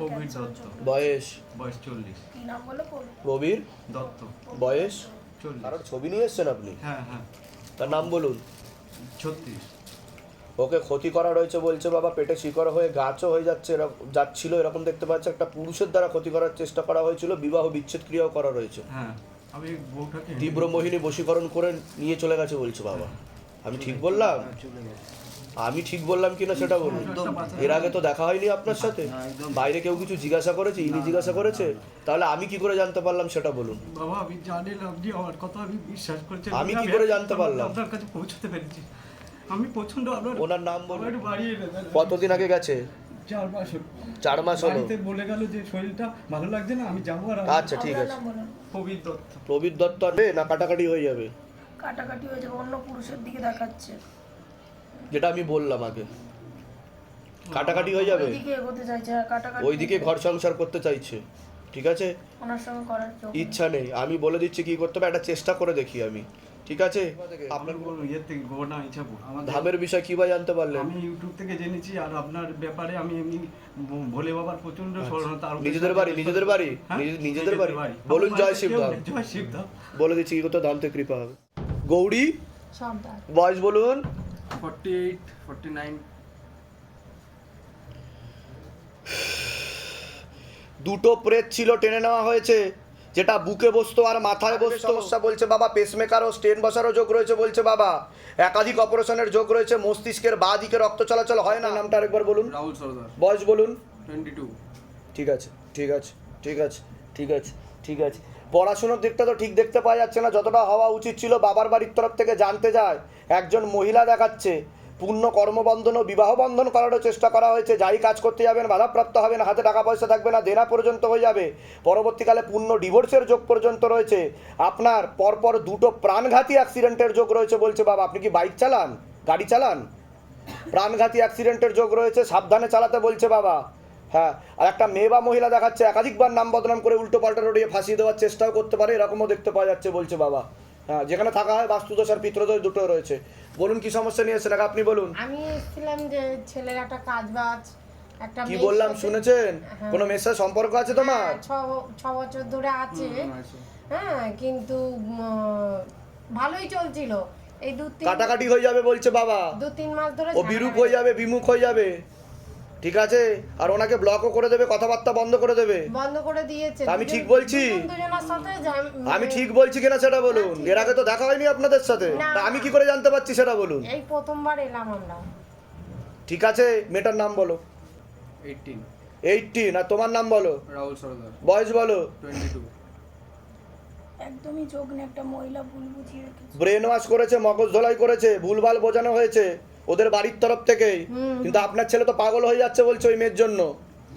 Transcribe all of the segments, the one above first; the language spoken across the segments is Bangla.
প্রবীর দত্ত। বয়স? বয়স চল্লিশ। কি নাম বলে প্রবীর? দত্ত। বয়স? চল্লিশ। কারোর ছবি নিয়ে এসছেন আপনি? হ্যাঁ হ্যাঁ। তার নাম বলুন। ছত্রিশ। ওকে ক্ষতি করা রয়েছে বলছে বাবা পেটে শিকড় হয়ে গাছও হয়ে যাচ্ছে এরকম যাচ্ছিল এরকম দেখতে পাচ্ছে। একটা পুরুষের দ্বারা ক্ষতি করার চেষ্টা করা হয়েছিল বিবাহ বিচ্ছেদ ক্রিয়াও করা রয়েছে। হ্যাঁ আমি তীব্র মোহিনী বশীকরণ করে নিয়ে চলে গেছে বলছে বাবা। আমি ঠিক বললাম? আমি ঠিক বললাম কিনা সেটা বলুন। এর আগে তো দেখা হয়নি আপনার সাথে। বাইরে কেউ কিছু জিজ্ঞাসা করেছে ইনি জিজ্ঞাসা করেছে? তাহলে আমি কি করে জানতে পারলাম সেটা বলুন। বাবা আমি জানি না আপনি আমার কথা আমি বিশ্বাস করছেন আমি কি করে জানতে পারলাম? আপনার কাছে পৌঁছতে পেরেছি। আমি প্রচণ্ড আপনার ওনার নাম বলুন। বাড়ি কতদিন আগে গেছে? চার মাস হলো। চার মাস হলো। বলে গেল যে শরীরটা ভালো লাগছে না আমি যাব আর আচ্ছা ঠিক আছে। প্রবীর দত্ত। প্রবীর দত্ত না কাটাকাটি হয়ে যাবে? কাটাকাটি হয়ে যাবে অন্য পুরুষের দিকে দেখাচ্ছে। যেটা আমি বললাম আগে। কাটাকাটি হয়ে যাবে। ওইদিকে এগোতে চাইছে কাটাকাটি ওইদিকে ঘর সংসার করতে চাইছে। ঠিক আছে? ওনার সঙ্গে করার ইচ্ছা নেই। আমি বলে দিচ্ছি কি করতে হবে একটা চেষ্টা করে দেখি আমি। ঠিক আছে? আপনার আপনার কোনো ইয়ে থেকে গোনা ধামের বিষয় কি বা জানতে পারলেন? আমি ইউটিউব থেকে জেনেছি আর আপনার ব্যাপারে আমি এমনি ভোলে বাবার প্রচণ্ড স্মরণ তার আচ্ছা। নিজেদের বাড়ি নিজেদের বাড়ি? হ্যাঁ? নিজেদের বাড়ি? বলুন জয় নেই, জয় শিবধাম বলে দিচ্ছি কি করতে ধাম থেকে কৃপা হবে। গৌরী? বয়স বলুন। ফর্টি এইট ফর্টি নাইন দুটো প্রেত ছিল টেনে নেওয়া হয়েছে। যেটা বুকে বসতো আর মাথায় বসতো। সমস্যা বলছে বাবা পেসমেকার ও স্টেন বসারও যোগ রয়েছে বলছে বাবা। একাধিক অপারেশনের যোগ রয়েছে মস্তিষ্কের বাঁ দিকে রক্ত চলাচল হয় না। নামটা আরেকবার বলুন। রাহুল সর্দার। বয়স বলুন। টোয়েন্টি টু ঠিক আছে ঠিক আছে ঠিক আছে ঠিক আছে ঠিক আছে। পড়াশোনার দিকটা তো ঠিক দেখতে পাওয়া যাচ্ছে না। যতটা হওয়া উচিত ছিল বাবার বাড়ির তরফ থেকে জানতে যায়। একজন মহিলা দেখাচ্ছে, পূর্ণ কর্মবন্ধন ও বিবাহ বন্ধন করারও চেষ্টা করা হয়েছে। যাই কাজ করতে যাবেন, বাধাপ্রাপ্ত হবেন, হাতে টাকা পয়সা থাকবে না, দেনা পর্যন্ত হয়ে যাবে। পরবর্তীকালে পূর্ণ ডিভোর্সের যোগ পর্যন্ত রয়েছে। আপনার পরপর দুটো প্রাণঘাতী অ্যাক্সিডেন্টের যোগ রয়েছে বলছে বাবা। আপনি কি বাইক চালান? গাড়ি চালান? প্রাণঘাতী অ্যাক্সিডেন্টের যোগ রয়েছে, সাবধানে চালাতে বলছে বাবা। হ্যাঁ আর একটা মেয়ে বা মহিলা দেখাচ্ছে একাধিকবার নাম বদনাম করে উল্টো পাল্টা রড়িয়ে ফাঁসিয়ে দেওয়ার চেষ্টাও করতে পারে এরকমও দেখতে পাওয়া যাচ্ছে বলছে বাবা। হ্যাঁ যেখানে থাকা হয় বাস্তুদোষ আর পিত্রদোষ দুটো রয়েছে। বলুন কি সমস্যা নিয়ে এসেছেন? আপনি বলুন। আমি এসেছিলাম যে ছেলের একটা কাজ বাজ কি বললাম শুনেছেন? হ্যাঁ। কোনো মেয়ের সম্পর্ক আছে তোমার? হ্যাঁ, ছ- ছ বছর ধরে আছে। হ্যাঁ কিন্তু ভালোই চলছিল। এই দু কাটাকাটি হয়ে যাবে বলছে বাবা। দু তিন মাস ধরে ও বিরূপ হয়ে যাবে বিমুখ হয়ে যাবে। ঠিক আছে? আর ওনাকে ব্লকও করে দেবে কথাবার্তা বন্ধ করে দেবে। বন্ধ করে দিয়েছে আমি ঠিক বলছি? আমি ঠিক বলছি কিনা সেটা বলুন। এর আগে তো দেখা হয়নি আপনাদের সাথে। তা আমি কি করে জানতে পারছি সেটা বলুন। এই প্রথমবার এলাম আমরা। ঠিক আছে মেয়েটার নাম বলো। এইটিন এইটিন আর তোমার নাম বলো। রাহুল সর্দার। বয়স বলো। টোয়েন্টি টু একদমই যোগ না একটা মহিলা ভুল বুঝিয়ে রেখেছে। ব্রেন ওয়াশ করেছে মগজ ধোলাই করেছে ভুলভাল বোঝানো হয়েছে ওদের বাড়ির তরফ থেকেই। কিন্তু আপনার ছেলে তো পাগল হয়ে যাচ্ছে বলছে ওই মেয়ের জন্য।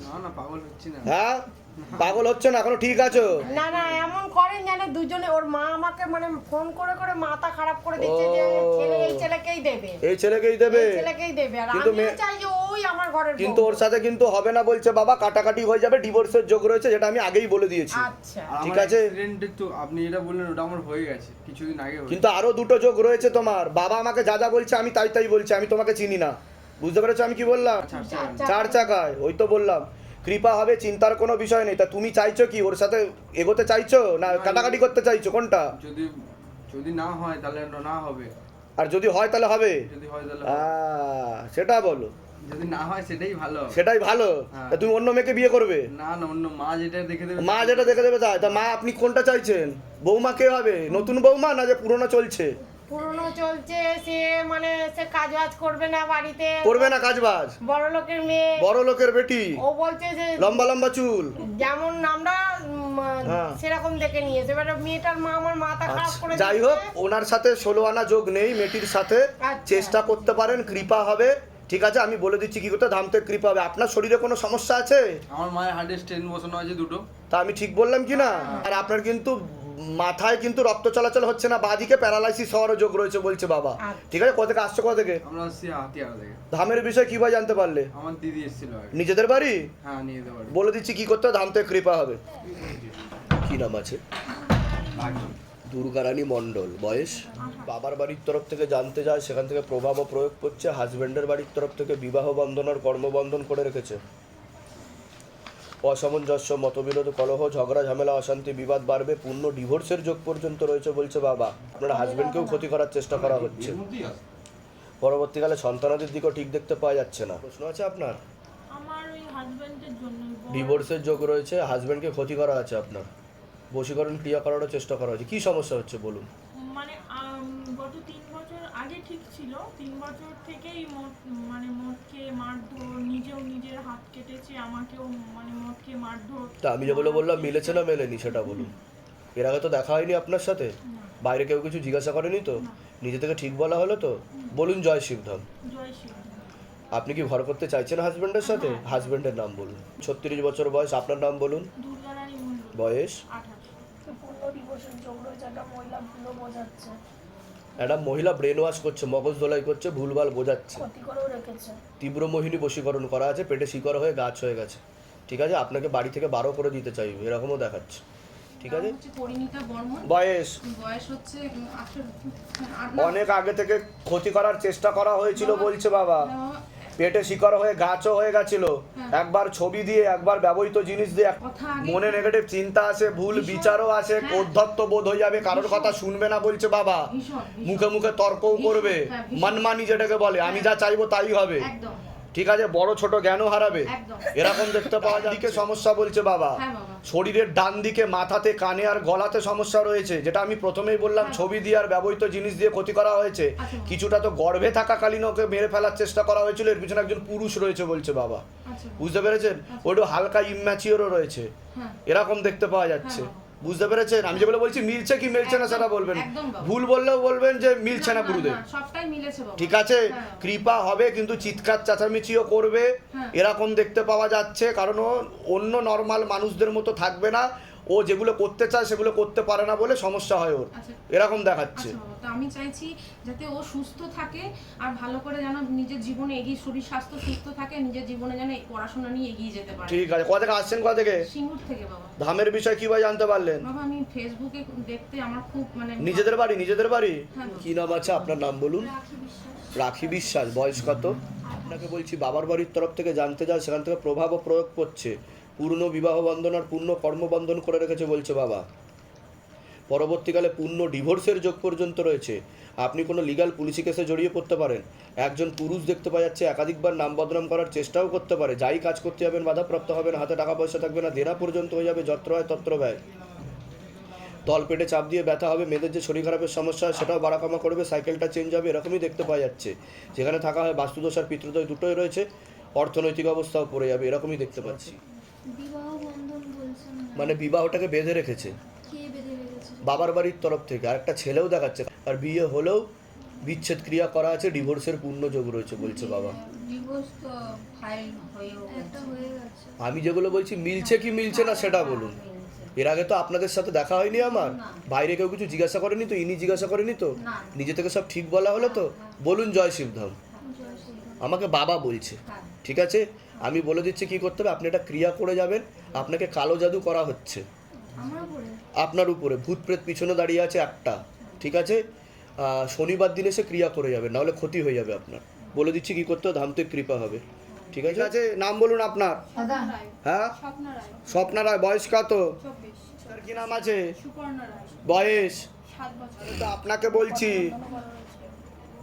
না না পাগল হচ্ছে না। হ্যাঁ? পাগল হচ্ছে না এখনও ঠিক আছো? না না এমন করেন যেন দুজনে ওর মা আমাকে মানে ফোন করে করে মাথা খারাপ করে দিচ্ছে যে ছেলে এই ছেলেকেই দেবে। এই ছেলেকেই দেবে? এই ছেলেকেই দেবে। আর কিন্তু আমিও চাই যে ওই আমার ঘরের কিন্তু ওর সাথে কিন্তু হবে না বলছে বাবা কাটাকাটি হয়ে যাবে ডিভোর্সের যোগ রয়েছে যেটা আমি আগেই বলে দিয়েছি। আচ্ছা। ঠিক আছে। তো আপনি যেটা বললেন ওটা আমার হয়ে গেছে কিছুদিন আগে কিন্তু আরও দুটো যোগ রয়েছে তোমার। বাবা আমাকে যা যা বলছে আমি তাই তাই বলছি আমি তোমাকে চিনি না। বুঝতে পেরেছ আমি কি বললাম? চার- চাকা। চার চাকায় ওই তো বললাম। কৃপা হবে চিন্তার কোনো বিষয় নেই। তা তুমি চাইছো কি? ওর সাথে এগোতে চাইছো? না কাটাকাটি করতে চাইছো? কোনটা? যদি যদি না হয় তাহলে না হবে। আর যদি হয় তাহলে হবে? যদি হয় তাহলে আহ, সেটা বলো। যদি না হয় সেটাই ভালো। সেটাই ভালো? হ্যাঁ। তা তুমি অন্য মেয়েকে বিয়ে করবে? না না অন্য মা যেটা দেখে দেবে মা যেটা দেখে দেবে তা মা আপনি কোনটা চাইছেন? বৌমা কে হবে? নতুন বৌমা না যে পুরনো চলছে? পুরনো চলছে সে মানে সে কাজ বাজ করবে না বাড়িতে। করবে না কাজ বাজ বড় লোকের মেয়ে। বড় লোকের বেটি? ও বলছে যে লম্বা লম্বা চুল? যেমন আমরা হ্যাঁ। সেরকম দেখে নিয়েছে। এবার মেয়েটার মা আমার মাথা খারাপ আচ্ছা, করে যাই হোক ওনার সাথে ষোলো আনা যোগ নেই মেয়েটির সাথে। আচ্ছা। চেষ্টা করতে পারেন কৃপা হবে। ঠিক আছে আমি বলে দিচ্ছি কি করতে ধামতে কৃপা হবে। আপনার শরীরে কোনো সমস্যা আছে? আমার মায়ের হার্টে স্টেন বসানো আছে দুটো। তা আমি ঠিক বললাম কি না? আর আপনার কিন্তু মাথায় কিন্তু রক্ত চলাচল হচ্ছে না বাদিকে প্যারালাইসিস হওয়ারও যোগ রয়েছে বলছে বাবা। আচ্ছা। ঠিক আছে কোথা থেকে আসছো কোথা থেকে? আমরা আসছি হাতিয়ার থেকে। ধামের বিষয়ে কি ভাই জানতে পারলে? আমার দিদি এসেছিল নিজেদের বাড়ি? হ্যাঁ যেতে পারি বলে দিচ্ছি কি করতে ধামতে কৃপা হবে। কি নাম আছে? দুর্গারানী মণ্ডল বয়স? বাবার বাড়ির তরফ থেকে জানতে যায় সেখান থেকে প্রভাবও প্রয়োগ করছে হাজব্যান্ডের বাড়ির তরফ থেকে বিবাহ বন্ধন আর কর্মবন্ধন করে রেখেছে। অসামঞ্জস্য মতবিরোধ কলহ ঝগড়া ঝামেলা অশান্তি বিবাদ বাড়বে পূর্ণ ডিভোর্সের যোগ পর্যন্ত রয়েছে বলছে বাবা। আপনার হাজবেন্ডকেও ক্ষতি করার চেষ্টা করা হচ্ছে। পরবর্তীকালে সন্তানাদের দিকেও ঠিক দেখতে পাওয়া যাচ্ছে না। প্রশ্ন আছে আপনার? ডিভোর্সের যোগ রয়েছে হাজবেন্ডকে ক্ষতি করা আছে আপনার। বশীকরণ ক্রিয়া করারও চেষ্টা করা হচ্ছে। কী সমস্যা হচ্ছে বলুন? মানে গত তিন বছর আগে ঠিক ছিল। তিন বছর থেকেই মদ মানে মদ খেয়ে মারধর নিজেও নিজের হাত কেটেছে আমাকেও মানে মদ খেয়ে মারধর। তা আমি যেগুলো বললাম মিলেছে না মেলেনি সেটা বলুন? এর আগে তো দেখা হয়নি আপনার সাথে? বাইরে কেউ কিছু জিজ্ঞাসা করেনি তো? নিজে থেকে ঠিক বলা হলো তো? বলুন জয় শিবধাম। জয় শিব আপনি কি ঘর করতে চাইছেন হাজবেন্ডের সাথে? হাজবেন্ডের নাম বলুন। ছত্রিশ বছর বয়স আপনার নাম বলুন? বয়স আঠাশ তো পূর্ণ ডিভোর্সের যোগ রয়েছে একটা মহিলা মহিলা ব্রেন ওয়াশ করছে মগজ ধোলাই করছে ভুলভাল বোঝাচ্ছে। ক্ষতি করেও রেখেছে। তীব্র মোহিনী বশীকরণ করা আছে পেটে শিকড় হয়ে গাছ হয়ে গেছে। ঠিক আছে? আপনাকে বাড়ি থেকে বারো করে দিতে চাইবে এরকমও দেখাচ্ছে। ঠিক আছে? বয়স? অনেক আগে থেকে ক্ষতি করার চেষ্টা করা হয়েছিল বলছে বাবা। পেটে শিকড় হয়ে গাছও হয়ে গেছিল। একবার ছবি দিয়ে একবার ব্যবহৃত জিনিস দিয়ে মনে নেগেটিভ চিন্তা আছে ভুল বিচারও আছে হ্যাঁ। অধ্যত্ত বোধ হয়ে যাবে কারোর কথা শুনবে না বলছে বাবা। মুখে মুখে তর্কও করবে। হ্যাঁ, মানমানি যেটাকে বলে আমি যা চাইব তাই হবে। ঠিক আছে বড় ছোট জ্ঞানও হারাবে। এরকম দেখতে পাওয়া যায়। সমস্যা বলছে হ্যাঁ বাবা। শরীরের ডান দিকে মাথাতে কানে আর গলাতে সমস্যা রয়েছে। যেটা আমি প্রথমেই বললাম ছবি দিয়ে আর ব্যবহৃত জিনিস দিয়ে ক্ষতি করা হয়েছে। হ্যাঁ। আচ্ছা। কিছুটা তো গর্ভে থাকাকালীন ওকে মেরে ফেলার চেষ্টা করা হয়েছিল। এর পিছনে একজন পুরুষ রয়েছে বলছে বাবা। আচ্ছা। বুঝতে পেরেছেন? ওইটা হালকা ইম্যাচিওরও রয়েছে। হ্যাঁ। এরকম দেখতে পাওয়া যাচ্ছে। হ্যাঁ। বুঝতে পেরেছেন? আমি যেগুলো বলছি মিলছে কি মিলছে না সেটা বলবেন। ভুল বললেও বলবেন যে মিলছে না গুরুদেব। ঠিক আছে? হ্যাঁ। কৃপা হবে কিন্তু চিৎকার চাচামিচিও করবে। হ্যাঁ। এরকম দেখতে পাওয়া যাচ্ছে কারণ অন্য নর্মাল মানুষদের মতো থাকবে না। ও যেগুলো করতে চায় সেগুলো করতে পারে না বলে সমস্যা হয় ওর। আচ্ছা। এরকম দেখাচ্ছে। আচ্ছা আমি চাইছি যাতে ও সুস্থ থাকে আর ভালো করে যেন নিজের জীবনে এগিয়ে শরীর স্বাস্থ্য সুস্থ থাকে নিজের জীবনে যেন পড়াশোনা নিয়ে এগিয়ে যেতে পারে। ঠিক আছে কোথা থেকে আসছেন কোথা থেকে? সিঙ্গুর থেকে বাবা। ধামের বিষয় কীভাবে জানতে পারলেন? বাবা আমি ফেসবুকে দেখতে আমার খুব মানে নিজেদের বাড়ি নিজেদের বাড়ি? হ্যাঁ। কি নাম আছে আপনার নাম বলুন? রাখি বিশ্বাস। বয়স কত? আপনাকে বলছি বাবার বাড়ির তরফ থেকে জানতে যায় সেখান থেকে প্রভাব ও প্রয়োগ করছে। পূর্ণ বিবাহ বন্ধন আর পূর্ণ কর্মবন্ধন করে রেখেছে বলছে বাবা। পরবর্তীকালে পূর্ণ ডিভোর্সের যোগ পর্যন্ত রয়েছে। আপনি কোনো লিগাল পুলিশি কেসে জড়িয়ে পড়তে পারেন। একজন পুরুষ দেখতে পাওয়া যাচ্ছে একাধিকবার নাম বদনাম করার চেষ্টাও করতে পারে। যাই কাজ করতে যাবেন, বাধাপ্রাপ্ত হবেন, হাতে টাকা পয়সা থাকবে না, দেনা পর্যন্ত হয়ে যাবে, যত্র হয় তত্র ব্যয়। তল পেটে চাপ দিয়ে ব্যথা হবে, মেয়েদের যে শরীর খারাপের সমস্যা হয় সেটাও বাড়াকামা করবে সাইকেলটা চেঞ্জ হবে, এরকমই দেখতে পাওয়া যাচ্ছে। যেখানে থাকা হয় বাস্তুদোষ আর পিতৃদোষ দুটোই রয়েছে, অর্থনৈতিক অবস্থাও পড়ে যাবে, এরকমই দেখতে পাচ্ছি। বিবাহ বন্ধন বলছেন মানে বিবাহটাকে বেঁধে রেখেছে। কে বেঁধে রেখেছে? বাবার বাড়ির তরফ থেকে। আর একটা ছেলেও দেখাচ্ছে। আর বিয়ে হলেও বিচ্ছেদ ক্রিয়া করা আছে ডিভোর্সের পূর্ণ যোগ রয়েছে বলছে বাবা। হয়ে আমি যেগুলো বলছি মিলছে কি মিলছে না সেটা বলুন। এর আগে তো আপনাদের সাথে দেখা হয়নি আমার। বাইরে কেউ কিছু জিজ্ঞাসা করেনি তো? ইনি জিজ্ঞাসা করেনি তো? নিজে থেকে সব ঠিক বলা হলো তো? বলুন জয় শিবধাম। আমাকে বাবা বলছে। ঠিক আছে? আমি বলে দিচ্ছি কি করতে হবে? আপনি এটা ক্রিয়া করে যাবেন। আপনাকে কালো জাদু করা হচ্ছে। আপনার উপরে। ভূত প্রেত পিছনে দাঁড়িয়ে আছে একটা। ঠিক আছে? শনিবার দিনে সে ক্রিয়া করে যাবে নাহলে ক্ষতি হয়ে যাবে আপনার। বলে দিচ্ছি কি করতে হবে? ধামতে কৃপা হবে। ঠিক আছে? আছে নাম বলুন আপনার। হ্যাঁ? স্বপ্না রায়। বয়স কত? কি নাম আছে? বয়স? তো আপনাকে বলছি।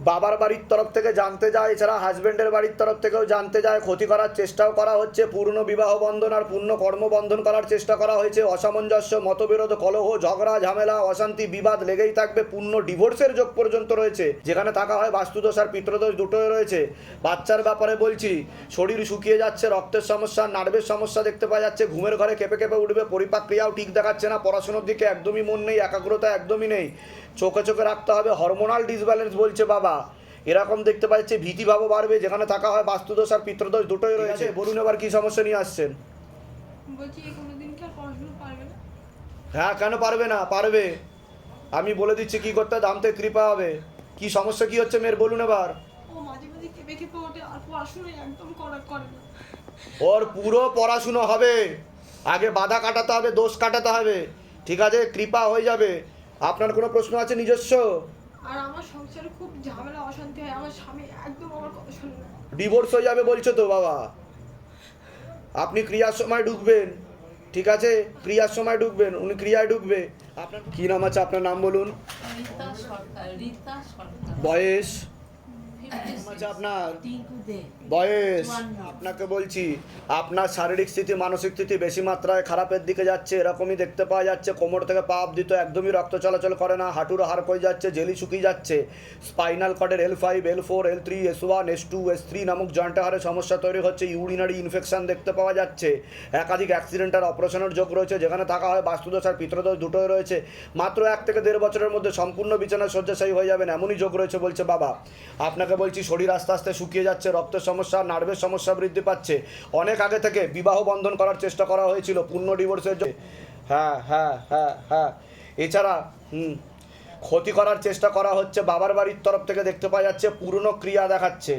বাবার বাড়ির তরফ থেকে জানতে যায়, এছাড়া হাজবেন্ডের বাড়ির তরফ থেকেও জানতে যায়, ক্ষতি করার চেষ্টাও করা হচ্ছে, পূর্ণ বিবাহ বন্ধন আর পূর্ণ কর্মবন্ধন করার চেষ্টা করা হয়েছে, অসামঞ্জস্য, মতবিরোধ, কলহ, ঝগড়া, ঝামেলা, অশান্তি, বিবাদ লেগেই থাকবে, পূর্ণ ডিভোর্সের যোগ পর্যন্ত রয়েছে, যেখানে থাকা হয় বাস্তুদোষ আর পিতৃদোষ দুটোই রয়েছে। বাচ্চার ব্যাপারে বলছি, শরীর শুকিয়ে যাচ্ছে, রক্তের সমস্যা নার্ভের সমস্যা দেখতে পাওয়া যাচ্ছে, ঘুমের ঘরে কেঁপে কেঁপে উঠবে, পরিপাক ক্রিয়াও ঠিক দেখাচ্ছে না, পড়াশোনার দিকে একদমই মন নেই, একাগ্রতা একদমই নেই। চোখে চোখে রাখতে হবে হরমোনাল ডিসব্যালেন্স বলছে বাবা। এরকম দেখতে পাচ্ছে ভীতিভাবও বাড়বে যেখানে থাকা হয় বাস্তুদোষ আর পিতৃদোষ দুটোই রয়েছে। বলুন। এবার কি সমস্যা নিয়ে আসছেন? হ্যাঁ কেন পারবে না? পারবে। আমি বলে দিচ্ছি কি করতে দামতে কৃপা হবে। কি সমস্যা কি হচ্ছে মেয়ের? বলুন এবার। ওর পুরো পড়াশুনো হবে। আগে বাধা কাটাতে হবে দোষ কাটাতে হবে। ঠিক আছে কৃপা হয়ে যাবে। আপনার কোনো প্রশ্ন আছে নিজস্ব? আর আমার সংসারে খুব ঝামেলা অশান্তি হয়। আমার স্বামী একদম আমার কথা শুনে না। ডিভোর্স হয়ে যাবে বলছো তো বাবা। আপনি ক্রিয়ার সময় ঢুকবেন ঠিক আছে? ক্রিয়ার সময় ঢুকবেন উনি ক্রিয়ায় ঢুকবে। আপনার কি নাম আছে? আপনার নাম বলুন। রীতা সরকার রীতা সরকার। বয়স? আছে আপনার বয়স। আপনাকে বলছি, আপনার শারীরিক স্থিতি, মানসিক স্থিতি বেশি মাত্রায় খারাপের দিকে যাচ্ছে, এরকমই দেখতে পাওয়া যাচ্ছে। কোমর থেকে পা অব্দি একদমই রক্ত চলাচল করে না, হাঁটুর হাড় কয়ে যাচ্ছে, জেলি শুকিয়ে যাচ্ছে। Spinal কর্ডের L five L four L three S one S two S three নামক জয়েন্টে হাড়ে সমস্যা তৈরি হচ্ছে ইউরিনারি ইনফেকশন দেখতে পাওয়া যাচ্ছে। একাধিক অ্যাক্সিডেন্ট আর অপারেশনের যোগ রয়েছে, যেখানে থাকা হয় বাস্তুদোষ আর পিতৃদোষ দুটোই রয়েছে। মাত্র এক থেকে দেড় বছরের মধ্যে সম্পূর্ণ বিছানা শয্যাশায়ী হয়ে যাবেন, এমনই যোগ রয়েছে বলছে বাবা। আপনাকে বলছি, শরীর আস্তে আস্তে শুকিয়ে যাচ্ছে রক্তের সমস্যা নার্ভের সমস্যা বৃদ্ধি পাচ্ছে। অনেক আগে থেকে বিবাহ বন্ধন করার চেষ্টা করা হয়েছিল, পূর্ণ ডিভোর্সের জন্য হ্যাঁ হ্যাঁ হ্যাঁ হ্যাঁ। এছাড়া, হুম, ক্ষতি করার চেষ্টা করা হচ্ছে, বাবার বাড়ির তরফ থেকে দেখতে পাওয়া যাচ্ছে, পুরনো ক্রিয়া দেখাচ্ছে।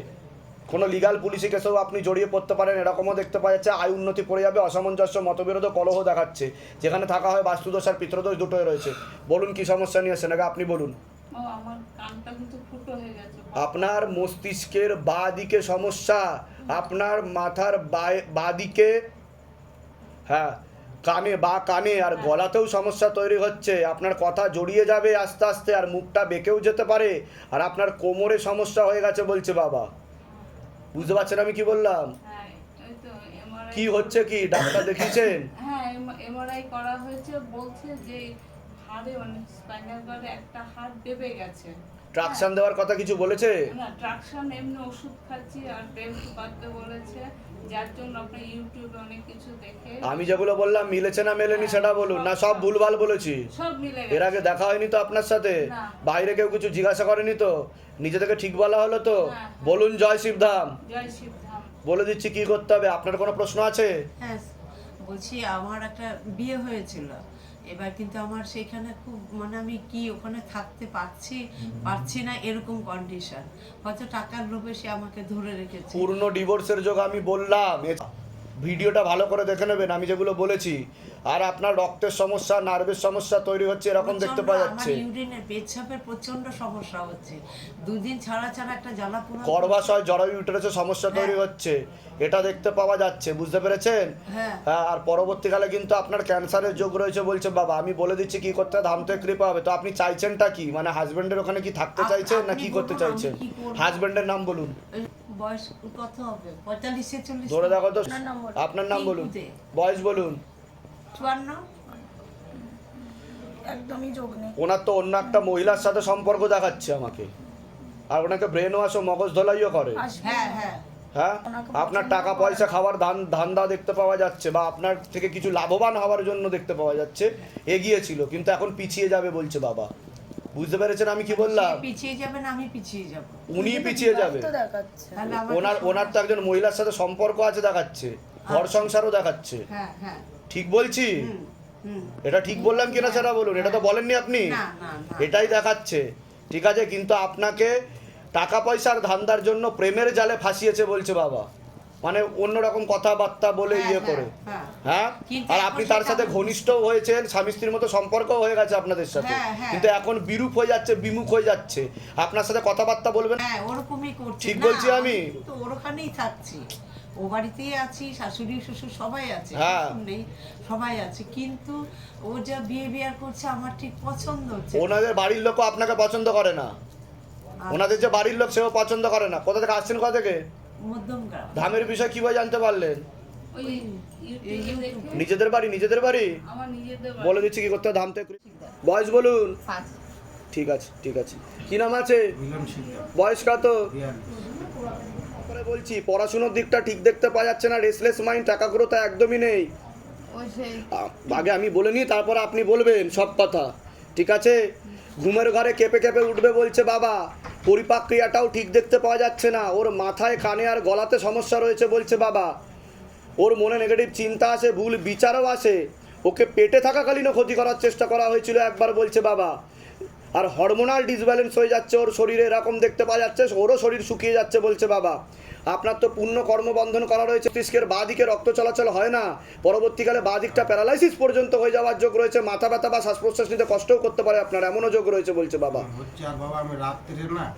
কোনো লিগাল পুলিশি কেসেও আপনি জড়িয়ে পড়তে পারেন, এরকমও দেখতে পাওয়া যাচ্ছে, আয় উন্নতি পড়ে যাবে, অসামঞ্জস্য, মতবিরোধ কলহ দেখাচ্ছে। যেখানে থাকা হয় বাস্তুদোষ আর পিতৃদোষ দুটোই রয়েছে। বলুন কি সমস্যা নিয়ে আসেন আপনি বলুন। হয়ে আপনার মস্তিষ্কের বাঁ দিকে সমস্যা আপনার মাথার বাঁ- দিকে হ্যাঁ কানে বা কানে আর গলাতেও সমস্যা তৈরি হচ্ছে। আপনার কথা জড়িয়ে যাবে আস্তে আস্তে আর মুখটা বেঁকেও যেতে পারে। আর আপনার কোমরে সমস্যা হয়ে গেছে বলছে বাবা। বুঝতে পারছেন আমি কি বললাম? হ্যাঁ কি হচ্ছে কি? ডাক্তার দেখিয়েছেন? হ্যাঁ এমআরআই করা হয়েছে। বলছে যে হাড়ে মানে স্পাইনাল কর্ডে একটা হাড় দেবে গেছে। ট্রাকশন দেওয়ার কথা কিছু বলেছে? না ট্রাকশন এমনি ওষুধ খাচ্ছি আর বেল্ট বাঁধতে বলেছে যার জন্য আপনি ইউটিউবে অনেক কিছু দেখে আমি যেগুলো বললাম মিলেছে না মেলেনি সেটা বলুন। না সব ভুলভাল বলেছি। সব মিলে এর আগে দেখা হয়নি তো আপনার সাথে? বাইরে কেউ কিছু জিজ্ঞাসা করেনি তো? নিজে থেকে ঠিক বলা হলো তো? হ্যাঁ। বলুন জয় শিবধাম। জয় শিবধাম। বলে দিচ্ছি কি করতে হবে? আপনার কোনো প্রশ্ন আছে? হ্যাঁ বলছি আমার একটা বিয়ে হয়েছিল। এবার কিন্তু আমার সেখানে খুব মানে আমি কি ওখানে থাকতে পারছি পারছি না এরকম কন্ডিশন হয়তো টাকার লোভে সে আমাকে ধরে রেখেছে। পূর্ণ ডিভোর্সের যোগ আমি বললাম। ভিডিওটা ভালো করে দেখে নেবেন আমি যেগুলো বলেছি। আর আপনার রক্তের সমস্যা নার্ভের সমস্যা তৈরি হচ্ছে এরকম দেখতে পাওয়া যাচ্ছে। ইউরিনের পেচ্ছাপের প্রচণ্ড সমস্যা হচ্ছে। দুদিন ছাড়া ছাড়া একটা জ্বালা পোড়া গর্ভাশয় জরায়ু ইউটারাসে সমস্যা তৈরি হচ্ছে। এটা দেখতে পাওয়া যাচ্ছে বুঝতে পেরেছেন? হ্যাঁ। হ্যাঁ আর পরবর্তীকালে কিন্তু আপনার ক্যান্সারের যোগ রয়েছে বলছে বাবা আমি বলে দিচ্ছি কি করতে হবে, ধাম থেকে কৃপা হবে। তো আপনি চাইছেনটা কি? মানে হাজবেন্ডের ওখানে কি থাকতে চাইছেন না কি করতে চাইছেন? হাজবেন্ডের নাম বলুন। বয়স কত হবে? পঁয়তাল্লিশ ছেচল্লিশ ধরে দেখো তো। আপনার নাম বলুন। আপনার নাম বলুন বয়স বলুন। চুয়ান্ন। একদমই যোগ নেই। ওনার তো অন্য একটা মহিলার সাথে সম্পর্ক দেখাচ্ছে আমাকে। আর ওনাকে ব্রেন ওয়াশ ও মগজ ধোলাইও করে। হ্যাঁ হ্যাঁ। হ্যাঁ? আপনার টাকা পয়সা খাওয়ার ধান ধান্দা দেখতে পাওয়া যাচ্ছে বা আপনার থেকে কিছু লাভবান হওয়ার জন্য দেখতে পাওয়া যাচ্ছে। এগিয়েছিল কিন্তু এখন পিছিয়ে যাবে বলছে বাবা। বুঝতে পেরেছেন আমি কি বললাম? পিছিয়ে যাবে না আমি পিছিয়ে যাব। উনি পিছিয়ে যাবে। ওনার ওনার তো একজন মহিলার সাথে সম্পর্ক আছে দেখাচ্ছে। ঘর সংসারও দেখাচ্ছে। হ্যাঁ হ্যাঁ। ঠিক বলছি? এটা ঠিক বললাম কিনা সেটা বলুন এটা তো বলেননি আপনি। এটাই দেখাচ্ছে। ঠিক আছে কিন্তু আপনাকে টাকা পয়সার ধান্দার জন্য প্রেমের জালে ফাঁসিয়েছে বলছে বাবা। মানে অন্যরকম কথাবার্তা বলে হ্যাঁ, ইয়ে করে। হ্যাঁ। আর আপনি তার সাথে ঘনিষ্ঠ হয়েছেন স্বামী স্ত্রীর মতো সম্পর্ক হয়ে গেছে আপনাদের সাথে। কিন্তু এখন বিরূপ হয়ে যাচ্ছে বিমুখ হয়ে যাচ্ছে। আপনার সাথে কথাবার্তা বলবেন? ঠিক বলছি আমি? থাকছি। ও বাড়িতেই আছি শাশুড়ি শ্বশুর সবাই আছে হ্যাঁ। নেই সবাই আছে। কিন্তু ও যা বিহেভিয়ার করছে আমার ঠিক পছন্দ হচ্ছে ওনাদের বাড়ির লোকও আপনাকে পছন্দ করে না। ওনাদের যে বাড়ির লোক সেও পছন্দ করে না। কোথা থেকে আসছেন কোথা থেকে? ধামের বিষয় কীভাবে জানতে পারলেন? নিজেদের বাড়ি নিজেদের বাড়ি? আমার নিজেদের বাড়ি। বলে দিচ্ছি কি করতে হবে ধাম থেকে বয়স বলুন। ঠিক আছে ঠিক আছে। কি নাম আছে? বয়স কত? বলছি পড়াশোনার দিকটা ঠিক দেখতে পাওয়া যাচ্ছে না রেসলেস মাইন্ড টাকা একদমই নেই। আগে আমি বলে নিই তারপর আপনি বলবেন সব কথা। ঠিক আছে? ঘুমের ঘরে কেঁপে কেঁপে উঠবে বলছে বাবা পরিপাক্রিয়াটাও ঠিক দেখতে পাওয়া যাচ্ছে না ওর মাথায় কানে আর গলাতে সমস্যা রয়েছে বলছে বাবা। ওর মনে নেগেটিভ চিন্তা আসে ভুল বিচারও আসে। ওকে পেটে থাকাকালীনও ক্ষতি করার চেষ্টা করা হয়েছিল একবার বলছে বাবা। আর হরমোনাল ডিসব্যালেন্স হয়ে যাচ্ছে ওর শরীরে এরকম দেখতে পাওয়া যাচ্ছে ওরও শরীর শুকিয়ে যাচ্ছে বলছে বাবা। আপনার তো পূর্ণ কর্মবন্ধন করা রয়েছে মস্তিষ্কের বাঁ দিকে রক্ত চলাচল হয় না। পরবর্তীকালে বাঁ দিকটা প্যারালাইসিস পর্যন্ত হয়ে যাওয়ার যোগ রয়েছে মাথা ব্যথা বা শ্বাস প্রশ্বাস নিতে কষ্টও করতে পারে আপনার এমনও যোগ রয়েছে বলছে বাবা। হচ্ছে আর বাবা আমি রাত্রে না।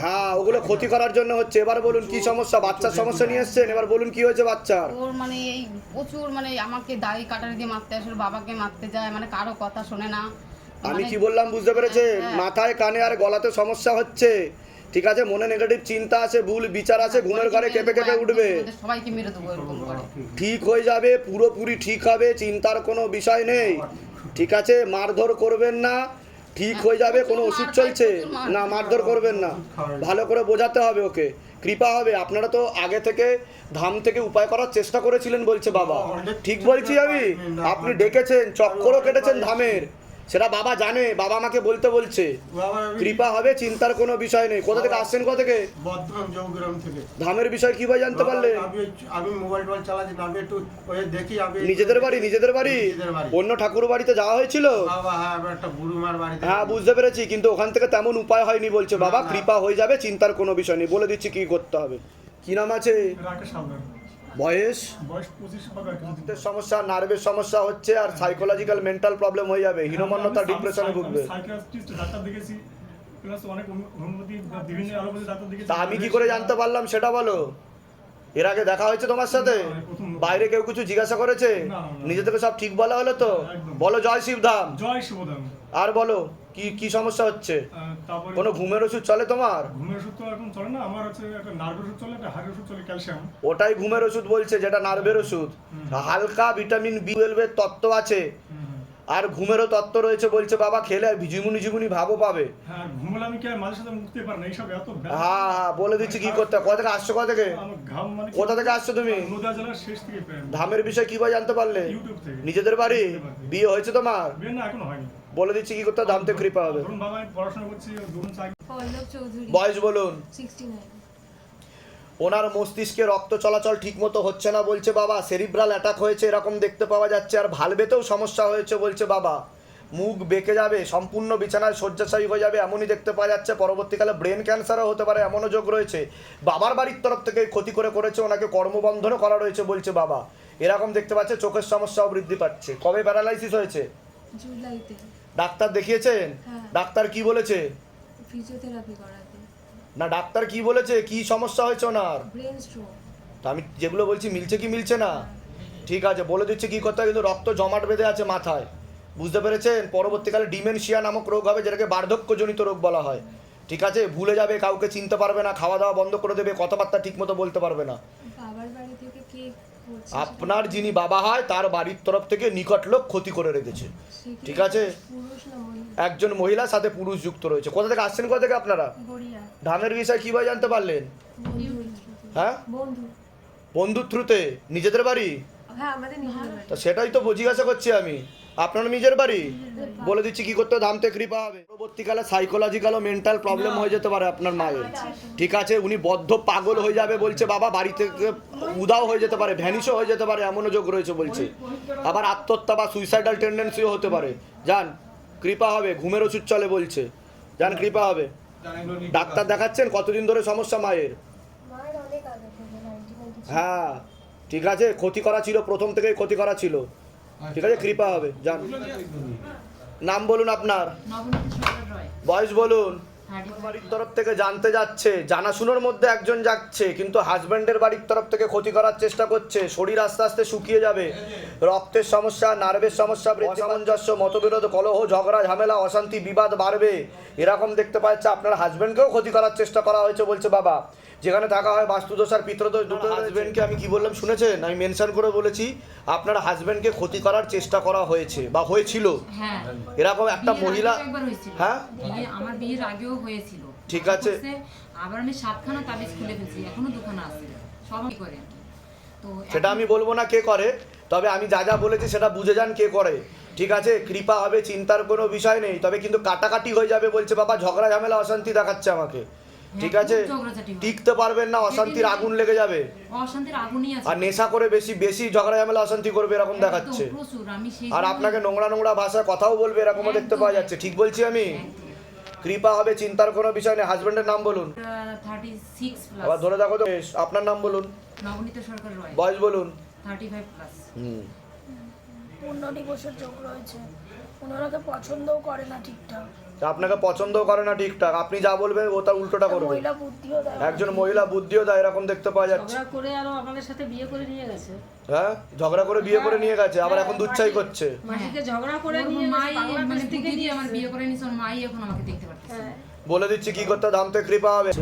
হ্যাঁ ওগুলো ক্ষতি করার জন্য হচ্ছে। এবার বলুন কি সমস্যা? বাচ্চার সমস্যা নিয়ে এসছেন? এবার বলুন কি হয়েছে বাচ্চার? ওর মানে এই প্রচুর মানে আমাকে দাড়ি কাটারি দিয়ে মারতে আসে ওর বাবাকে মারতে যায় মানে কারও কথা শোনে না। আমি মানে- কি বললাম বুঝতে পেরেছেন? হ্যাঁ। মাথায় কানে আর গলাতে সমস্যা হচ্ছে। ঠিক আছে মনে নেগেটিভ চিন্তা আছে ভুল বিচার আছে ঘুমের ঘরে কেঁপে কেঁপে উঠবে। সবাইকে মেরে দেবো এরকম করে। ঠিক হয়ে যাবে পুরোপুরি ঠিক হবে চিন্তার কোনো বিষয় নেই। ঠিক আছে মারধর করবেন না ঠিক হয়ে যাবে কোনো ওষুধ চলছে। না মারধর করবেন না। ভালো করে বোঝাতে হবে ওকে। কৃপা হবে। আপনারা তো আগে থেকে ধাম থেকে উপায় করার চেষ্টা করেছিলেন বলছে বাবা। ঠিক বলছি আমি। আপনি ডেকেছেন চক্করও কেটেছেন ধামের। সেটা বাবা জানে বাবা আমাকে বলতে বলছে। কৃপা হবে চিন্তার কোনো বিষয় নেই। কোথা থেকে আসছেন কোথা থেকে? বর্ধমান জৌগ্রাম থেকে। ধামের বিষয় কীভাবে জানতে পারলে আমি আমি মোবাইল টোবাইল চালাচ্ছি আমি একটু দেখি আমি নিজেদের বাড়ি নিজেদের বাড়ি? অন্য ঠাকুর বাড়িতে যাওয়া হয়েছিল? হ্যাঁ হ্যাঁ বুঝতে পেরেছি কিন্তু ওখান থেকে তেমন উপায় হয়নি বলছে। বাবা। কৃপা হয়ে যাবে চিন্তার কোনো বিষয় নেই। বলে দিচ্ছি কি করতে হবে। কি নাম আছে? বয়স? সমস্যা নার্ভের সমস্যা হচ্ছে আর সাইকোলজিক্যাল মেন্টাল প্রবলেম হয়ে যাবে হীনমন্যতা আমি ডিপ্রেশনে ভুগবে। আমি সাইকিয়াট্রিস্ট ডাক্তার দেখেছি প্লাস অনেক হোমিওপ্যাথি বা বিভিন্ন অ্যালোপ্যাথি ডাক্তার দেখেছি। তা আমি কি করে জানতে পারলাম সেটা বলো? এর আগে দেখা হয়েছে তোমার সাথে? বাইরে কেউ কিছু জিজ্ঞাসা করেছে। নিজে থেকে সব ঠিক বলা হলো তো? বলো জয় শিবধাম। জয় শুভদাম আর বলো। কি কি সমস্যা হচ্ছে? তারপরে কোনো ঘুমের ওষুধ চলে তোমার? ঘুমের ওষুধ তো এখন চলে না আমার হচ্ছে একটা নার্ভের ওষুধ চলে একটা হাড়ের ওষুধ চলে ক্যালসিয়াম। ওটাই ঘুমের ওষুধ বলছে যেটা নার্ভের ওষুধ। হালকা ভিটামিন বি টুয়েলভের তত্ত্ব আছে আর ঘুমেরও তত্ত্ব রয়েছে বলছে বাবা খেলে আর ঝিমুনি ঝিমুনি ভাবও পাবে। হ্যাঁ ঘুমলে আমি কি আর মাঝে সাথে মুক্তি পারি না? এইসব এত হ্যাঁ হ্যাঁ বলে দিচ্ছি কি করতে হবে। কোথা থেকে আসছো? কোথা থেকে? ঘাম মানে কোথা থেকে আসছো তুমি? নদিয়া জেলার শেষ থেকে ধামের বিষয় কীভাবে জানতে পারলে? ইউটিউব থেকে। নিজেদের বাড়ি? বিয়ে হয়েছে তোমার? বিয়ে না এখনও হয়নি। বলে দিচ্ছি কি করতে হবে, ধাম থেকে কৃপা হবে। পড়াশোনা করছি বয়স বলুন। সিক্সটি নাইন ওনার মস্তিষ্কে রক্ত চলাচল ঠিকমতো হচ্ছে না বলছে বাবা সেরিব্রাল অ্যাটাক হয়েছে এরকম দেখতে পাওয়া যাচ্ছে আর ভালবেতেও সমস্যা হয়েছে বলছে বাবা। মুখ বেঁকে যাবে সম্পূর্ণ বিছানায় শয্যাশায়ী হয়ে যাবে এমনই দেখতে পাওয়া যাচ্ছে পরবর্তীকালে ব্রেন ক্যান্সারও হতে পারে এমনও যোগ রয়েছে। বাবার বাড়ির তরফ থেকে ক্ষতি করে করেছে ওনাকে কর্মবন্ধনও করা রয়েছে বলছে বাবা। এরকম দেখতে পাচ্ছে চোখের সমস্যাও বৃদ্ধি পাচ্ছে। কবে প্যারালাইসিস হয়েছে? ডাক্তার দেখিয়েছেন? হ্যাঁ। ডাক্তার কি বলেছে? ফিজিওথেরাপি করাতে না ডাক্তার কি বলেছে? কি সমস্যা হয়েছে ওনার? তো আমি যেগুলো বলছি মিলছে কি মিলছে না? ঠিক আছে বলে দিচ্ছি কি করতে হবে কিন্তু রক্ত জমাট বেঁধে আছে মাথায়। বুঝতে পেরেছেন? পরবর্তীকালে ডিমেনশিয়া নামক রোগ হবে যেটাকে বার্ধক্যজনিত রোগ বলা হয়। ঠিক আছে? ভুলে যাবে কাউকে চিনতে পারবে না খাওয়া দাওয়া বন্ধ করে দেবে কথাবার্তা ঠিকমতো বলতে পারবে না। আপনার যিনি বাবা হয় তার বাড়ির তরফ থেকে নিকট লোক ক্ষতি করে রেখেছে। ঠিক আছে? মহিলা? একজন মহিলার সাথে পুরুষ যুক্ত রয়েছে। কোথা থেকে আসছেন কোথা থেকে আপনারা? ধানের বিষয় কীভাবে জানতে পারলেন? হ্যাঁ? বন্ধু বন্ধুর থ্রুতে নিজেদের বাড়ি? হ্যাঁ নিজের বাড়ি। তা সেটাই তো জিজ্ঞাসা করছি আমি। আপনার নিজের বাড়ি? বলে দিচ্ছি কি করতে ধামতে কৃপা হবে। পরবর্তীকালে সাইকোলজিক্যাল ও মেন্টাল প্রবলেম হয়ে যেতে পারে আপনার মায়ের। ঠিক আছে উনি বদ্ধ পাগল হয়ে যাবে বলছে বাবা বাড়ি থেকে উদাও হয়ে যেতে পারে ভ্যানিশও হয়ে যেতে পারে এমনও যোগ রয়েছে বলছে। আবার আত্মহত্যা বা সুইসাইডাল টেন্ডেন্সিও হতে পারে। যান কৃপা হবে ঘুমের ওষুধ চলে বলছে। যান কৃপা হবে। ডাক্তার দেখাচ্ছেন কতদিন ধরে সমস্যা মায়ের? মায়ের অনেক আগে থেকে নাইনটি হ্যাঁ ঠিক আছে ক্ষতি করা ছিল প্রথম থেকেই ক্ষতি করা ছিল। ঠিক আছে কৃপা হবে যান। নাম বলুন আপনার। বয়স বলুন। বাড়ির তরফ থেকে জানতে যাচ্ছে, জানাশুনোর মধ্যে একজন যাচ্ছে, কিন্তু হাজব্যান্ডের বাড়ির তরফ থেকে ক্ষতি করার চেষ্টা করছে, শরীর আস্তে আস্তে শুকিয়ে যাবে, রক্তের সমস্যা, নার্ভের সমস্যা অসামঞ্জস্য সামঞ্জস্য মতবিরোধ, কলহ, ঝগড়া, ঝামেলা, অশান্তি, বিবাদ বাড়বে। এরকম দেখতে পাচ্ছে, আপনার হাজব্যান্ডকেও ক্ষতি করার চেষ্টা করা হয়েছে বলছে বাবা। যেখানে থাকা হয় বাস্তুদোষ আর পিত্রদোষ দুটো হাজব্যান্ডকে আমি কি বললাম শুনেছেন? আমি মেনশন করে বলেছি আপনার হাজব্যান্ডকে ক্ষতি করার চেষ্টা করা হয়েছে বা হয়েছিল। হ্যাঁ। এরকম একটা মহিলা আগেও একবার হয়েছিল। হ্যাঁ? আমার বিয়ের আগেও হয়েছিল। ঠিক আছে। আবার আমি সাতখানা তাবিজ খুলে ফেলছি এখনও দুখানা আছে। সবাই করে সেটা আমি বলব না কে করে তবে আমি যা যা বলেছি সেটা বুঝে যান কে করে। ঠিক আছে? কৃপা হবে চিন্তার কোনো বিষয় নেই। তবে কিন্তু কাটাকাটি হয়ে যাবে বলছে বাবা ঝগড়া ঝামেলা অশান্তি দেখাচ্ছে আমাকে। ঠিক হ্যাঁ, আছে? ঝগড়াঝাটি হয়। টিকতে পারবেন না অশান্তির আগুন লেগে যাবে। অশান্তির আগুনই আছে। আর নেশা করে বেশি বেশি ঝগড়া ঝামেলা অশান্তি করবে এরকম দেখাচ্ছে। আর আপনাকে নোংরা নোংরা ভাষায় কথাও বলবে এরকমও দেখতে পাওয়া যাচ্ছে। ঠিক বলছি আমি? কৃপা হবে চিন্তার কোনো বিষয় নেই। হাজবেন্ডের নাম বলুন। আবার ধরে দেখো তো আপনার নাম বলুন। নবনীত সরকার রয়। বয়স বলুন। প্লাস হুম। পূর্ণ দিবসের যোগ রয়েছে। ওনারাকে পছন্দও করে না ঠিকঠাক। আপনাকে পছন্দও করে না ঠিকঠাক। আপনি যা বলবেন ও তার উল্টোটা করবে। একজন মহিলা বুদ্ধিও দেয় এরকম দেখতে পাওয়া যাচ্ছে। করে আরও আমাদের সাথে বিয়ে করে নিয়ে গেছে। হ্যাঁ? ঝগড়া করে বিয়ে করে নিয়ে গেছে আবার এখন দুচ্ছাই করছে। মাসিকে ঝগড়া করে নিয়ে মাই মানে থেকে দিয়ে আমার বিয়ে করে নিয়েছে ওর মাই এখন আমাকে দেখতে পারতেছে না। বলে দিচ্ছি কি করতে দাম থেকে কৃপা হবে।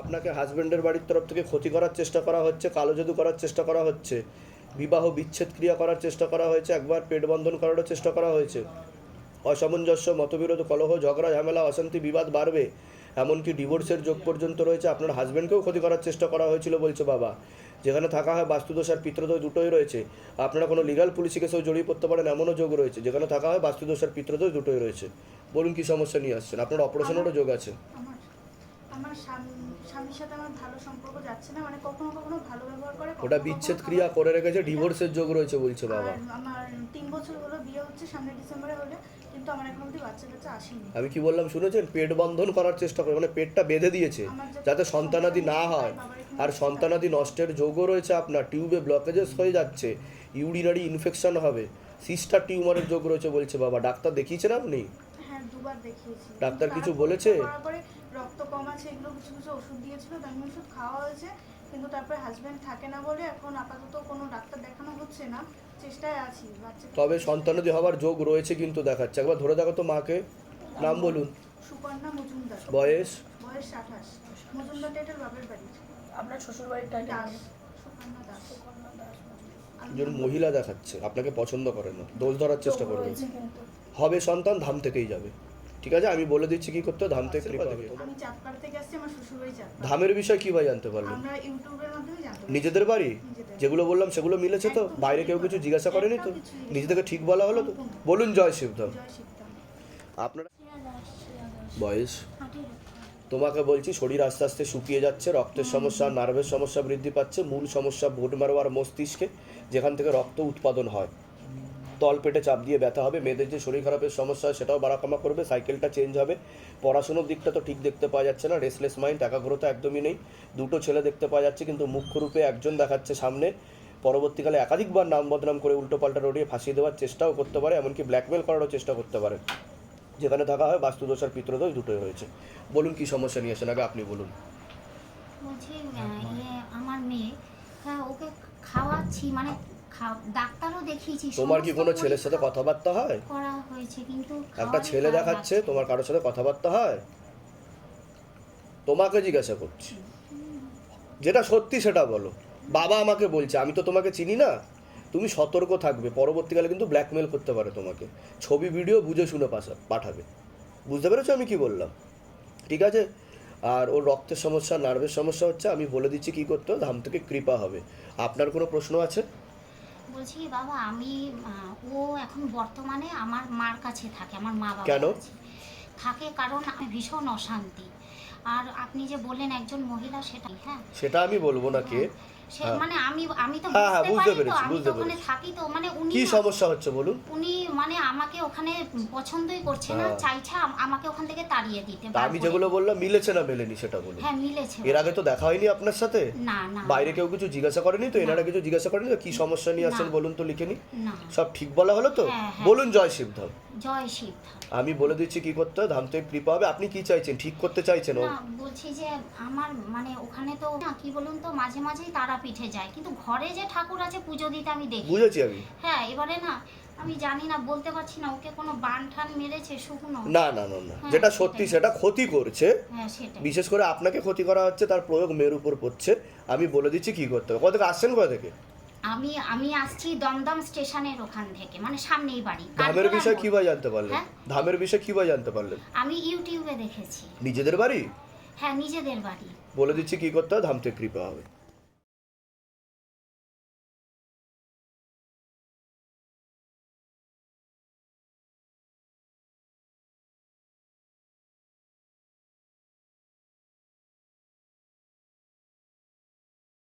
আপনাকে হাজবেন্ডের বাড়ির তরফ থেকে ক্ষতি করার চেষ্টা করা হচ্ছে কালো জাদু করার চেষ্টা করা হচ্ছে বিবাহ বিচ্ছেদ ক্রিয়া করার চেষ্টা করা হয়েছে একবার পেট বন্ধন করারও চেষ্টা করা হয়েছে। অসামঞ্জস্য মতবিরোধ কলহ ঝগড়া ঝামেলা অশান্তি বিবাদ বাড়বে। এমনকি ডিভোর্সের যোগ পর্যন্ত রয়েছে। আপনার হাজবেন্ডকেও ক্ষতি করার চেষ্টা করা হয়েছিল বলছে বাবা। যেখানে থাকা হয় বাস্তুদোষ আর পিত্রদোষ দুটোই রয়েছে। আপনারা কোনো লিগাল পুলিশি কেসেও জড়িয়ে পড়তে পারেন এমনও যোগ রয়েছে। যেখানে থাকা হয় বাস্তুদোষ আর পিত্রদোষ দুটোই রয়েছে। বলুন কি সমস্যা নিয়ে আসছেন? আপনার অপারেশনেরও যোগ আছে। মানে ওটা বিচ্ছেদ ক্রিয়া করে রেখেছে ডিভোর্সের যোগ রয়েছে বলছে বাবা। আমার তিন বছর হলো বিয়ে হচ্ছে সামনে ডিসেম্বরে হলে। কিন্তু আমার এখন অব্দি বাচ্চা কাচ্চা আসেনি। আমি কি বললাম শুনেছেন? পেট বন্ধন করার চেষ্টা করে মানে পেটটা বেঁধে দিয়েছে যাতে সন্তানাদি না হয়। আর সন্তানাদি নষ্টের যোগও রয়েছে আপনার টিউবে ব্লকেজেস হয়ে যাচ্ছে ইউরিনারি ইনফেকশন হবে সিস্টার টিউমারের যোগ রয়েছে বলছে বাবা। ডাক্তার দেখিয়েছেন আপনি? হ্যাঁ ডাক্তার কিছু বলেছে? রক্ত কম আছে এগুলো কিছু কিছু ওষুধ দিয়েছিল দামি ওষুধ খাওয়া হয়েছে কিন্তু তারপরে হাজবেন্ড থাকে না বলে এখন আপাতত কোনো ডাক্তার দেখানো হচ্ছে না। চেষ্টায় আছি বাচ্চা তবে সন্তানাদি হওয়ার যোগ রয়েছে কিন্তু দেখাচ্ছে। একবার ধরে দেখো তো মাকে। নাম বলুন। সুপর্ণা মজুমদার। বয়স? বয়স আঠাশ মজুমদার বাপের বাড়ি। আপনার শ্বশুর দাস একজন মহিলা দেখাচ্ছে। আপনাকে পছন্দ করে না। দোষ ধরার চেষ্টা করবে হবে সন্তান ধাম থেকেই যাবে। ঠিক আছে আমি বলে দিচ্ছি কি করতে হবে, ধাম থেকে কৃপা। আমি চাঁদপাড় থেকে আসছি আমার শ্বশুর বাড়ি চাঁদপাড়। ধামের বিষয় কি ভাই জানতে পারলেন আমরা ইউটিউবের মাধ্যমে জানতে নিজেদের বাড়ি? যেগুলো বললাম সেগুলো মিলেছে তো? বাইরে কেউ কিছু জিজ্ঞাসা করেনি তো? নিজে থেকে ঠিক বলা হলো তো? বলুন জয় শিবধাম আপনার বয়স? তোমাকে বলছি শরীর আস্তে আস্তে শুকিয়ে যাচ্ছে রক্তের সমস্যা নার্ভের সমস্যা বৃদ্ধি পাচ্ছে মূল সমস্যা ভোট মারোয়ার মস্তিষ্কে যেখান থেকে রক্ত উৎপাদন হয়। তল পেটে চাপ দিয়ে ব্যথা হবে, মেয়েদের যে শরীর খারাপের সমস্যা হয় সেটাও বাড়াকামা করবে, সাইকেলটা চেঞ্জ হবে। পড়াশোনার দিকটা তো ঠিক দেখতে পাওয়া যাচ্ছে না রেসলেস মাইন্ড একাগ্রতা একদমই নেই। দুটো ছেলে দেখতে পাওয়া যাচ্ছে, কিন্তু মুখ্যরূপে একজন দেখাচ্ছে সামনে। পরবর্তীকালে একাধিকবার নাম বদনাম করে উল্টোপাল্টা রড়িয়ে ফাঁসিয়ে দেওয়ার চেষ্টাও করতে পারে, এমনকি ব্ল্যাকমেল করারও চেষ্টা করতে পারে। যেখানে থাকা হয় বাস্তুদোষ আর পিত্রদোষ দুটোই হয়েছে বলুন কি সমস্যা নিয়ে আসেন আগে আপনি বলুন। ইয়ে আমার মেয়ে হ্যাঁ ওকে খাওয়াচ্ছি মানে ডাক্তারও দেখিয়েছি তোমার কি কোনো ছেলের সাথে কথাবার্তা হয়? করা হয়েছে কিন্তু একটা ছেলে দেখাচ্ছে তোমার কারোর সাথে কথাবার্তা হয়? তোমাকে জিজ্ঞাসা করছি। যেটা সত্যি সেটা বলো। বাবা আমাকে বলছে আমি তো তোমাকে চিনি না। তুমি সতর্ক থাকবে পরবর্তীকালে কিন্তু ব্ল্যাকমেল করতে পারে তোমাকে। ছবি ভিডিও বুঝে শুনে পাঠাবে। বুঝতে পেরেছ আমি কি বললাম? ঠিক আছে? আর ওর রক্তের সমস্যা নার্ভের সমস্যা হচ্ছে আমি বলে দিচ্ছি কি করতে হবে? ধাম থেকে কৃপা হবে। আপনার কোনো প্রশ্ন আছে? বলছি বাবা আমি ও এখন বর্তমানে আমার মার কাছে থাকে আমার মা বাবা কেন? থাকে কারণ আমি ভীষণ অশান্তি আর আপনি যে বললেন একজন মহিলা সেটাই হ্যাঁ সেটা আমি বলব না কে হ্যাঁ। মানে আমি আমি তো হ্যাঁ, হ্যাঁ, বুঝতে পারি তো আমি তো ওখানে থাকি তো মানে উনি কি সমস্যা হচ্ছে বলুন? উনি মানে আমাকে ওখানে পছন্দই করছে না হ্যাঁ। চাইছে আমাকে ওখান থেকে তাড়িয়ে দিতে আমি যেগুলো বললাম মিলেছে না মেলেনি সেটা বলুন? হ্যাঁ মিলেছে এর আগে তো দেখা হয়নি আপনার সাথে? না না বাইরে কেউ কিছু জিজ্ঞাসা করেনি তো? এনারা কিছু জিজ্ঞাসা করেনি তো? কি সমস্যা নিয়ে আসছেন বলুন তো লিখে নি। সব ঠিক বলা হলো তো? হ্যাঁ, হ্যাঁ। বলুন জয় শিবধাম। জয় শিব আমি বলে দিচ্ছি কি করতে হবে? ধাম থেকে কৃপা হবে। আপনি কি চাইছেন? ঠিক করতে চাইছেন ও? না বলছি যে আমার মানে ওখানে তো না কি বলুন তো মাঝে মাঝেই তারাপীঠে যায়। কিন্তু ঘরে যে ঠাকুর আছে পুজো দিতে আমি দেখি। বুঝেছি আমি। হ্যাঁ এবারে না আমি জানি না বলতে পারছি না ওকে কোনো বান ঠান মেরেছে শুকনো না? না না না হ্যাঁ, যেটা সত্যি সেটা ক্ষতি করছে। হ্যাঁ বিশেষ করে আপনাকে ক্ষতি করা হচ্ছে তার প্রয়োগ মেয়ের উপর পড়ছে। আমি বলে দিচ্ছি কি করতে হবে? কোথা থেকে? আসছেন কোথা থেকে? আমি আমি আসছি দমদম স্টেশনের ওখান থেকে মানে সামনেই বাড়ি। ধামের বিষয় কি কীভাবে জানতে পারলেন? হ্যাঁ? ধামের বিষয় কীভাবে জানতে পারলেন? আমি ইউটিউবে দেখেছি। নিজেদের বাড়ি? হ্যাঁ নিজেদের বাড়ি। বলে দিচ্ছি কি করতে হবে ধাম থেকে কৃপা হবে।